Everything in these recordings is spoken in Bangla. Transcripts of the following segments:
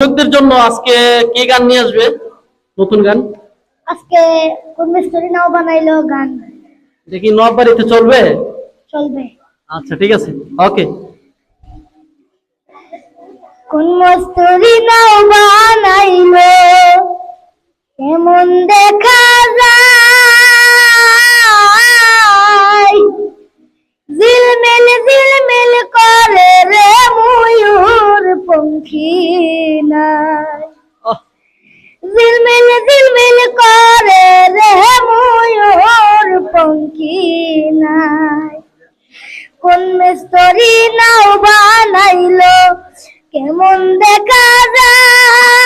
দর্শকদের জন্য আজকে কি গান নিয়ে আসবে? নতুন গান? আজকে কোন মিস্ত্রি নাও বানাইলো গান। দেখি নব বাড়িতে চলবে? চলবে। আচ্ছা ঠিক আছে। ওকে। কোন মস্তুরি নাও বানাইলো। কেমন দেখা নাই। ঝিলমিল ঝিলমিল করে রে ময়ূর পঙ্খী নাই। কোন মিস্তরি নাও বানাইলো কেমন দেখা যায়?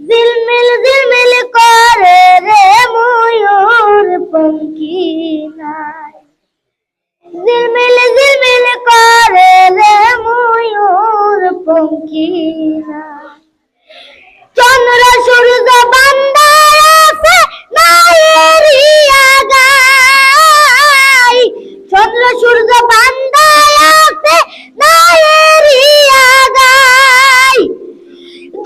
ঝিলমিল ঝিলমিল করে রে ময়ূর পঙ্খী নাই। ঝিলমিল ঝিলমিল চন্দ্র সূর্য বান্দার আছে নায়েরিয়া গাই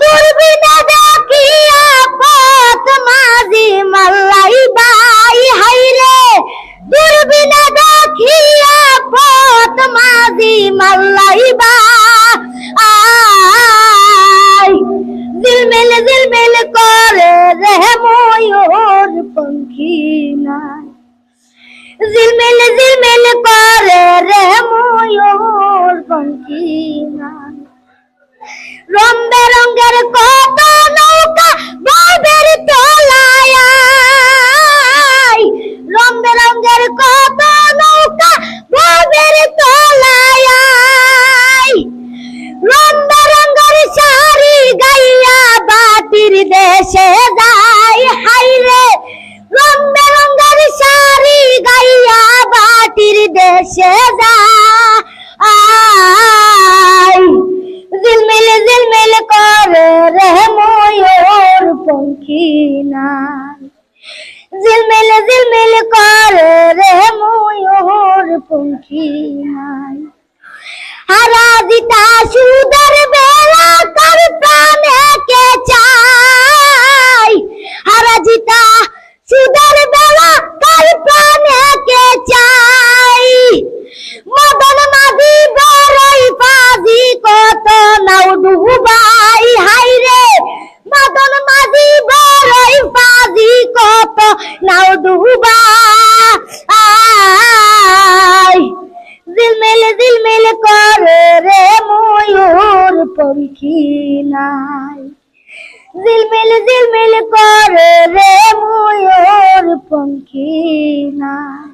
দূরবীনে দেখিয়া পথ মাঝি মাল্লাই বাই হাইরে দূরবীনে দেখিয়া পথ মাঝি মাল্লাই বাই ঝিলমিল ঝিলমিল করে রে ময়ূর পঙ্খী নাই ঝিলমিল ঝিলমিল দেশে যায় হাই রে। বেরঙ্গের শাড়ি গাইয়া বাতির দেশে যায় ঝিলমিল ঝিলমিল করে রে ময়ূর পঙ্খী নাই। ঝিলমিল ঝিলমিল করে রে ময়ূর পঙ্খী নাই। হারা দিতা নাও ডুবাই ঝিলমিল ঝিলমিল করে রে ময়ূর পঙ্খী নাই। ঝিলমিল ঝিলমিল করে রে ময়ূর পঙ্খী নাই।